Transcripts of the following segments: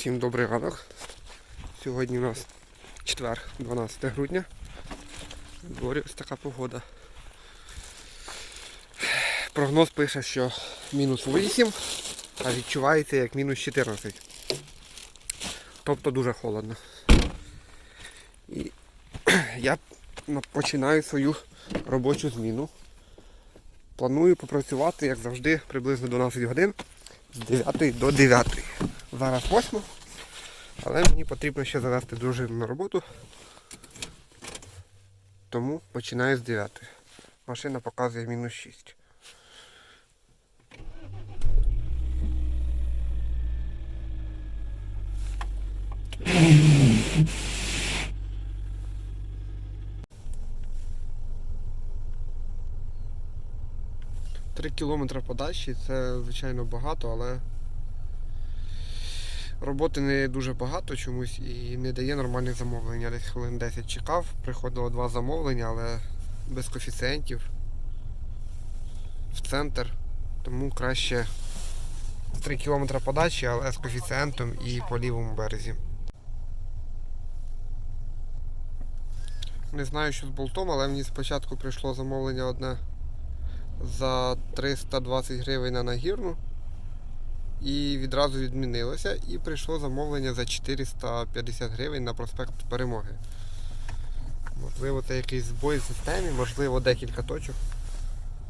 Всім добрий ранок. Сьогодні у нас четвер, 12 грудня. Дворі ось така погода. Прогноз пише, що мінус 8, а відчувається як мінус 14. Тобто дуже холодно. І я починаю свою робочу зміну. Планую попрацювати, як завжди, приблизно 12 годин з 9 до 9. Зараз 8, але мені потрібно ще завести дружину на роботу. Тому починаю з 9. Машина показує мінус 6. Три кілометри подальші це звичайно багато, але роботи не дуже багато чомусь і не дає нормальних замовлень. Я десь хвилин 10 чекав, приходило два замовлення, але без коефіцієнтів в центр. Тому краще 3 кілометри подачі, але з коефіцієнтом і по лівому березі. Не знаю, що з болтом, але мені спочатку прийшло замовлення одне за 320 гривень на нагірну. І відразу відмінилося. І прийшло замовлення за 450 гривень на проспект Перемоги. Можливо, це якийсь збой в системі, можливо, декілька точок.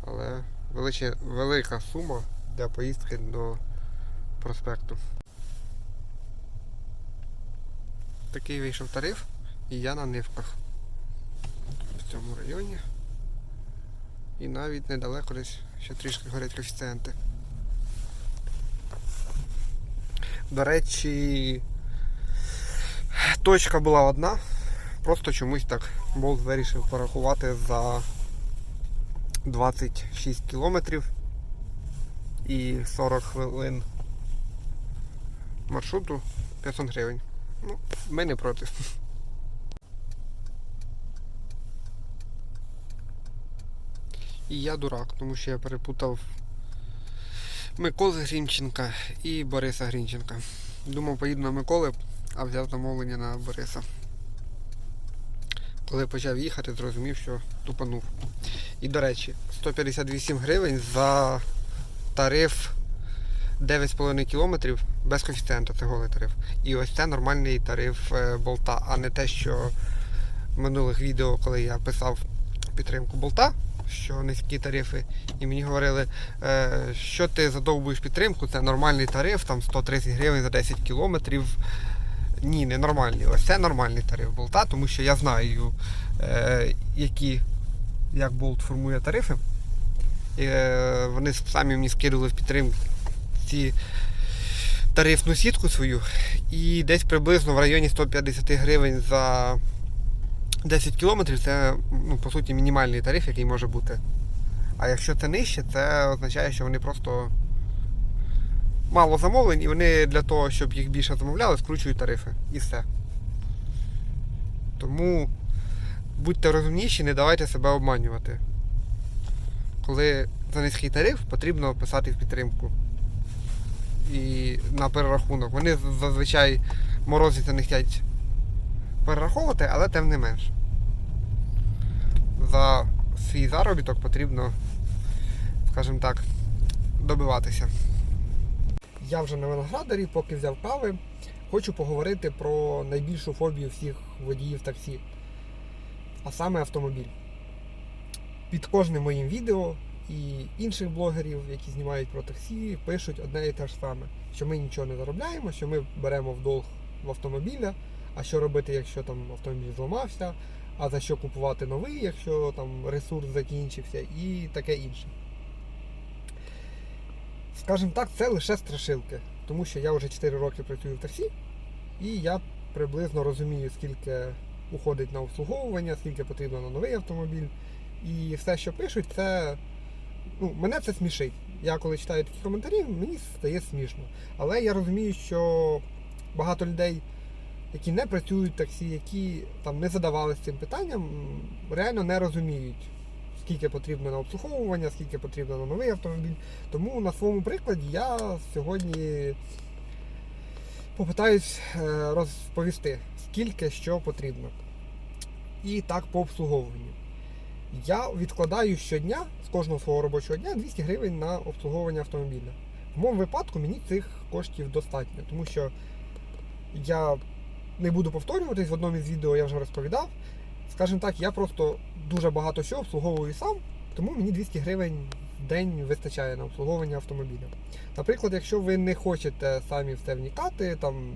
Але величе, велика сума для поїздки до проспекту. Такий вийшов тариф, і я на нивках в цьому районі. І навіть недалеко десь ще трішки горять коефіцієнти. До речі, точка була одна, просто чомусь так Болт вирішив порахувати за 26 кілометрів і 40 хвилин маршруту 500 гривень. Ну, ми не проти. І я дурак, тому що я перепутав Миколи Грінченка і Бориса Грінченка. Думав, поїду на Миколи, а взяв замовлення на Бориса. Коли почав їхати, зрозумів, що тупанув. І до речі, 158 гривень за тариф 9,5 кілометрів без коефіцієнту, це голий тариф. І ось це нормальний тариф е, болта, а не те, що в минулих відео, коли я писав підтримку болта, що низькі тарифи, і мені говорили, е, що ти задовбуєш підтримку, це нормальний тариф, там 130 гривень за 10 кілометрів. Ні, не нормальний. Ось це нормальний тариф болта, тому що я знаю, е, які, як болт формує тарифи. І, е, вони самі мені скидували в підтримку ці тарифну сітку свою. І десь приблизно в районі 150 гривень за 10 кілометрів це ну, по суті мінімальний тариф, який може бути. А якщо це нижче, це означає, що вони просто мало замовлень і вони для того, щоб їх більше замовляли, скручують тарифи. І все. Тому будьте розумніші, не давайте себе обманювати. Коли за низький тариф, потрібно писати в підтримку. І на перерахунок. Вони зазвичай морозиться не хочуть перераховувати, але тим не менш. За свій заробіток потрібно, скажімо так, добиватися. Я вже на виноградарі, поки взяв кави, хочу поговорити про найбільшу фобію всіх водіїв таксі, а саме автомобіль. Під кожним моїм відео і інших блогерів, які знімають про таксі, пишуть одне і те ж саме, що ми нічого не заробляємо, що ми беремо в долг в автомобіля, а що робити, якщо там автомобіль зламався, а за що купувати новий, якщо там ресурс закінчився і таке інше. Скажімо так, це лише страшилки, тому що я вже 4 роки працюю в таксі, і я приблизно розумію, скільки уходить на обслуговування, скільки потрібно на новий автомобіль. І все, що пишуть, це ну, мене це смішить. Я коли читаю такі коментарі, мені стає смішно. Але я розумію, що багато людей, які не працюють в таксі, які там не задавалися цим питанням, реально не розуміють, скільки потрібно на обслуговування, скільки потрібно на новий автомобіль. Тому на своєму прикладі я сьогодні попитаюсь е, розповісти, скільки що потрібно. І так по обслуговуванню. Я відкладаю щодня з кожного свого робочого дня 200 гривень на обслуговування автомобіля. В моєму випадку мені цих коштів достатньо, тому що я не буду повторюватись, в одному із відео я вже розповідав. Скажімо так, я просто дуже багато що обслуговую сам, тому мені 200 гривень в день вистачає на обслуговування автомобіля. Наприклад, якщо ви не хочете самі все вникати, там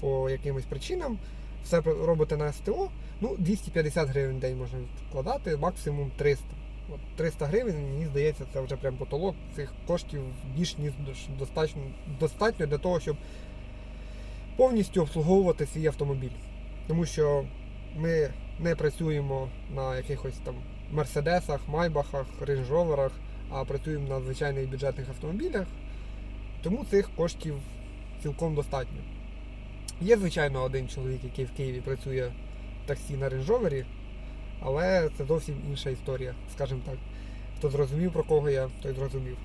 по якимось причинам, все робите на СТО, ну 250 гривень в день можна вкладати, максимум 300. От 300 гривень, мені здається, це вже прям потолок цих коштів більш ніж достатньо, достатньо для того, щоб повністю обслуговувати свій автомобіль. Тому що ми не працюємо на якихось там мерседесах, майбахах, рейндж-роверах, а працюємо на звичайних бюджетних автомобілях, тому цих коштів цілком достатньо. Є, звичайно, один чоловік, який в Києві працює в таксі на рейндж-ровері, але це зовсім інша історія, скажімо так. Хто зрозумів, про кого я, той зрозумів.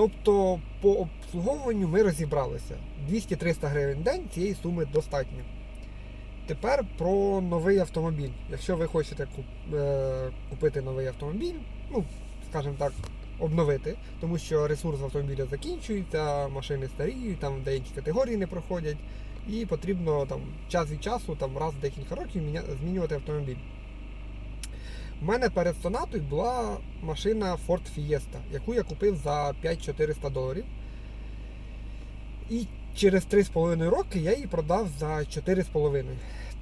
Тобто по обслуговуванню ми розібралися. 200-300 гривень в день цієї суми достатньо. Тепер про новий автомобіль. Якщо ви хочете е, купити новий автомобіль, ну, скажімо так, обновити, тому що ресурс автомобіля закінчується, машини старіють, там деякі категорії не проходять, і потрібно там, час від часу, там, раз в декілька років змінювати автомобіль. У мене перед сонатою була машина Ford Fiesta, яку я купив за 5400 доларів. І через 3,5 роки я її продав за 4,5.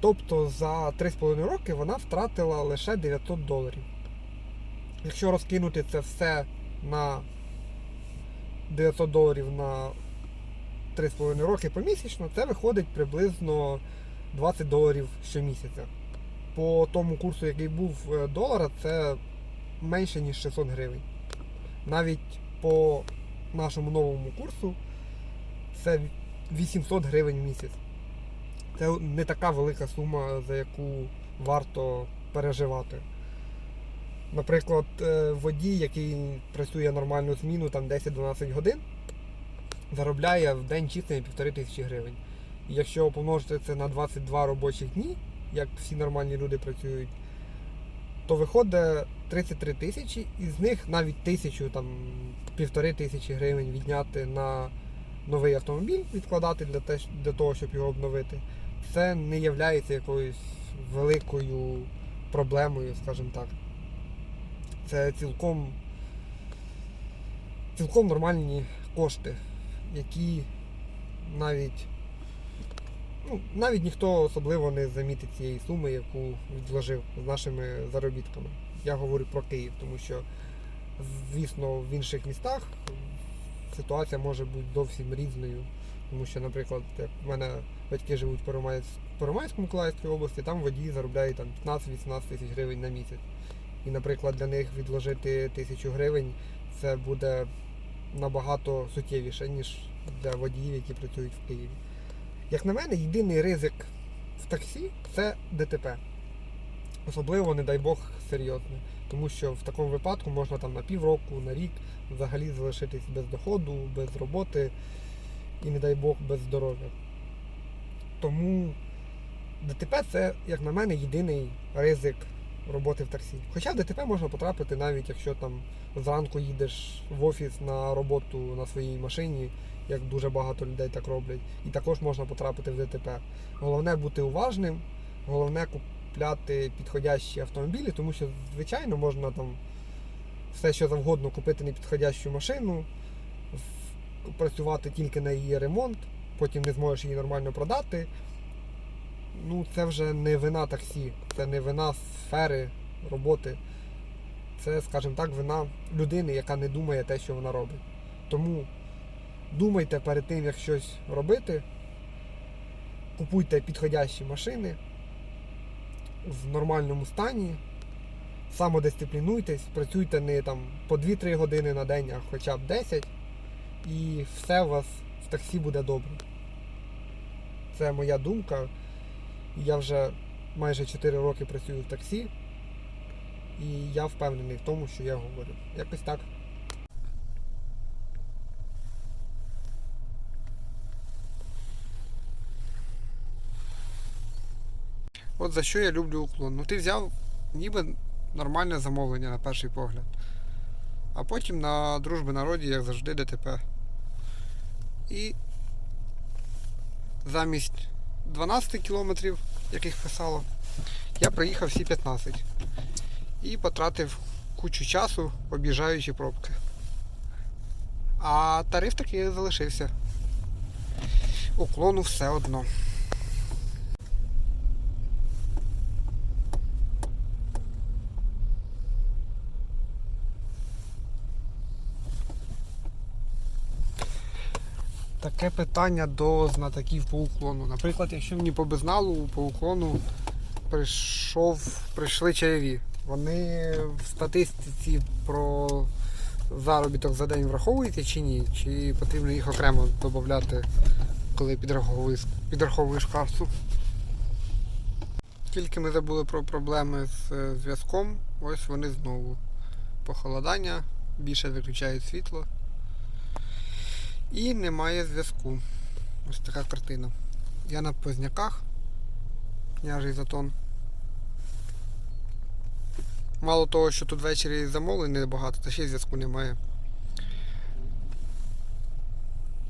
Тобто за 3,5 роки вона втратила лише 900 доларів. Якщо розкинути це все на 900 доларів на 3,5 роки помісячно, це виходить приблизно 20 доларів щомісяця. По тому курсу, який був е, долара, це менше ніж 600 гривень. Навіть по нашому новому курсу це 800 гривень в місяць. Це не така велика сума, за яку варто переживати. Наприклад, е, водій, який працює нормальну зміну там 10-12 годин, заробляє в день чисто півтори тисячі гривень. І якщо помножити це на 22 робочих дні, як всі нормальні люди працюють, то виходить 33 тисячі, і з них навіть тисячу, там півтори тисячі гривень відняти на новий автомобіль, відкладати для, те, для того, щоб його обновити. Це не є якоюсь великою проблемою, скажімо так. Це цілком, цілком нормальні кошти, які навіть ну, навіть ніхто особливо не замітить цієї суми, яку відложив з нашими заробітками. Я говорю про Київ, тому що, звісно, в інших містах ситуація може бути зовсім різною. Тому що, наприклад, як в мене батьки живуть в Первомайськ- Первомайську Миколаївській області, там водії заробляють там 15-18 тисяч гривень на місяць. І, наприклад, для них відложити тисячу гривень це буде набагато суттєвіше, ніж для водіїв, які працюють в Києві. Як на мене, єдиний ризик в таксі це ДТП. Особливо, не дай Бог, серйозне. Тому що в такому випадку можна там на півроку, на рік взагалі залишитись без доходу, без роботи і, не дай Бог, без здоров'я. Тому ДТП це, як на мене, єдиний ризик роботи в таксі. Хоча в ДТП можна потрапити навіть якщо там зранку їдеш в офіс на роботу на своїй машині, як дуже багато людей так роблять, і також можна потрапити в ДТП. Головне бути уважним, головне купляти підходящі автомобілі, тому що, звичайно, можна там все що завгодно купити непідходящу машину, працювати тільки на її ремонт, потім не зможеш її нормально продати. Ну, це вже не вина таксі, це не вина сфери роботи. Це, скажімо так, вина людини, яка не думає те, що вона робить. Тому думайте перед тим, як щось робити, купуйте підходящі машини в нормальному стані, самодисциплінуйтесь, працюйте не там по 2-3 години на день, а хоча б 10, і все у вас в таксі буде добре. Це моя думка. Я вже майже 4 роки працюю в таксі, і я впевнений в тому, що я говорю. Якось так. От за що я люблю уклон. Ну ти взяв ніби нормальне замовлення на перший погляд. А потім на дружби народі, як завжди, ДТП. І замість 12 кілометрів яких писало, я проїхав всі 15. І потратив кучу часу, об'їжджаючи пробки. А тариф таки залишився. Уклону все одно. Таке питання до знатоків по уклону. Наприклад, якщо мені по безналу по уклону прийшов, прийшли чайові. Вони в статистиці про заробіток за день враховуються чи ні? Чи потрібно їх окремо додати, коли підраховуєш, підраховуєш касу? Тільки ми забули про проблеми з е, зв'язком, ось вони знову. Похолодання, більше виключають світло. І немає зв'язку. Ось така картина. Я на Позняках. Княжий затон. Мало того, що тут ввечері замовлень небагато, та ще й зв'язку немає.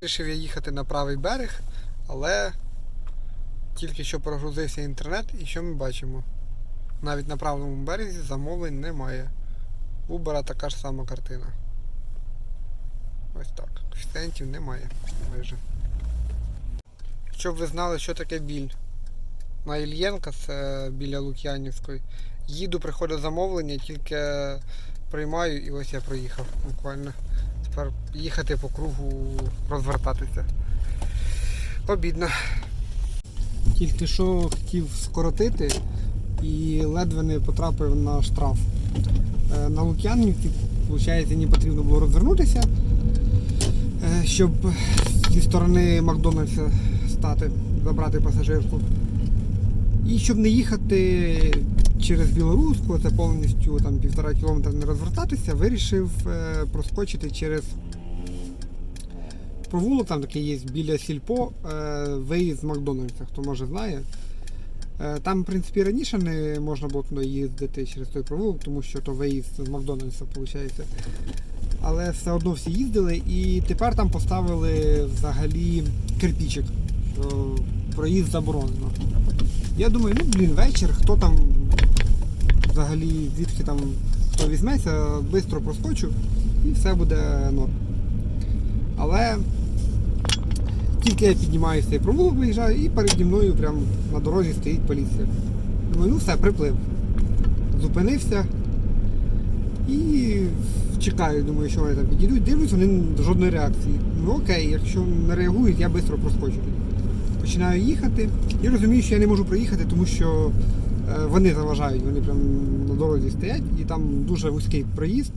Вирішив я їхати на правий берег, але тільки що прогрузився інтернет і що ми бачимо? Навіть на правому березі замовлень немає. Убера така ж сама картина. Ось так. Коефіцієнтів немає майже. Щоб ви знали, що таке біль. На Ільєнка, це біля Лук'янівської. Їду, приходить замовлення, тільки приймаю і ось я проїхав буквально. Тепер їхати по кругу, розвертатися. Обідно. Тільки що хотів скоротити і ледве не потрапив на штраф. Е, На Лук'янівці, виходить, мені потрібно було розвернутися, щоб зі сторони Макдональдса стати, забрати пасажирку. І щоб не їхати через Білоруську, це повністю там півтора кілометра не розвертатися, вирішив е, проскочити через провулок, там такий є біля Сільпо, е, виїзд з Макдональдса, хто може знає. Е, Там, в принципі, раніше не можна було туди їздити через той провулок, тому що то виїзд з Макдональдса, виходить. Але все одно всі їздили і тепер там поставили взагалі кирпічик, що проїзд заборонено. Я думаю, ну блін, вечір, хто там взагалі звідки там хто візьметься, швидко проскочу і все буде норм. Але тільки я піднімаюся цей провулок, виїжджаю, і переді мною прямо на дорозі стоїть поліція. Думаю, ну все, приплив. Зупинився і чекаю, думаю, що вони там підійдуть. Дивлюсь, вони жодної реакції. Ну окей, якщо не реагують, я швидко проскочу. Починаю їхати і розумію, що я не можу проїхати, тому що е, вони заважають, вони прямо на дорозі стоять, і там дуже вузький проїзд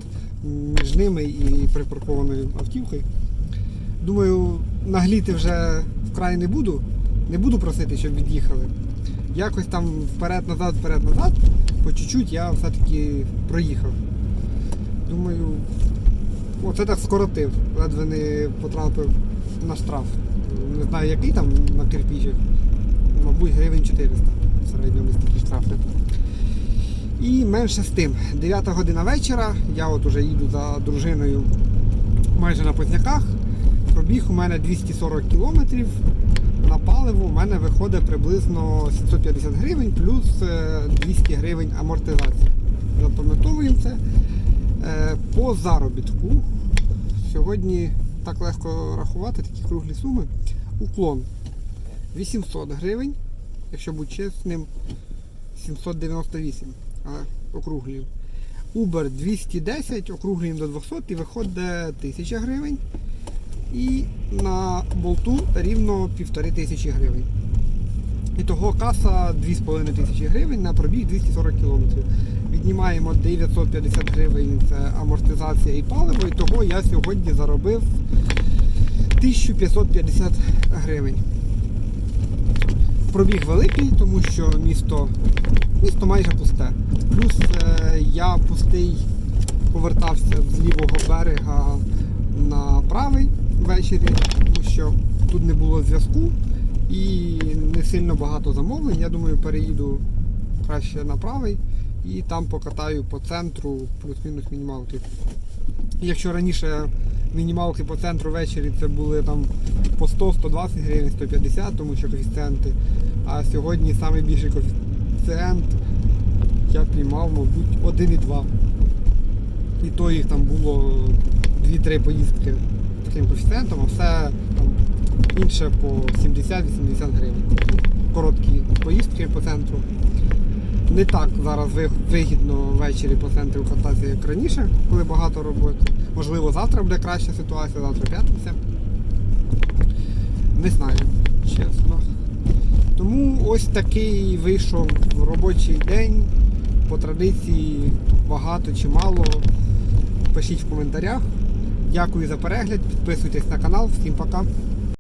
між ними і припаркованою автівкою. Думаю, нагліти вже вкрай не буду, не буду просити, щоб від'їхали. Якось там вперед-назад, вперед-назад, по чуть-чуть я все-таки проїхав. Думаю, оце так скоротив, ледве не потрапив на штраф. Не знаю який там на кирпічах, мабуть, гривень 400 в середньому такі штрафи. І менше з тим, 9 година вечора, я от уже їду за дружиною майже на Позняках. Пробіг у мене 240 кілометрів. На паливо у мене виходить приблизно 750 гривень плюс е, 200 гривень амортизація. Запам'ятовуємо це. Е, По заробітку. Сьогодні так легко рахувати такі круглі суми. Уклон 800 гривень, якщо бути чесним, 798, але округлюємо. Uber 210, округлюємо до 200 і виходить 1000 гривень. І на болту рівно 1500 гривень. І того каса 2500 гривень на пробіг 240 км. Віднімаємо 950 гривень це амортизація і паливо, і того я сьогодні заробив 1550 гривень. Пробіг великий, тому що місто, місто майже пусте. Плюс е, я пустий повертався з лівого берега на правий ввечері, тому що тут не було зв'язку і не сильно багато замовлень. Я думаю, переїду краще на правий і там покатаю по центру плюс-мінус мінімалки. Якщо раніше мінімалки по центру ввечері це були там по 100-120 гривень, 150, тому що коефіцієнти. А сьогодні найбільший коефіцієнт я піймав, мабуть, 1,2. І то їх там було 2-3 поїздки таким коефіцієнтом, а все інше по 70-80 гривень. Короткі поїздки по центру. Не так зараз вигідно ввечері по центру кататися, як раніше, коли багато роботи. Можливо, завтра буде краща ситуація, завтра п'ятниця. Не знаю, чесно. Тому ось такий вийшов робочий день. По традиції багато чи мало. Пишіть в коментарях. Дякую за перегляд, підписуйтесь на канал. Всім пока.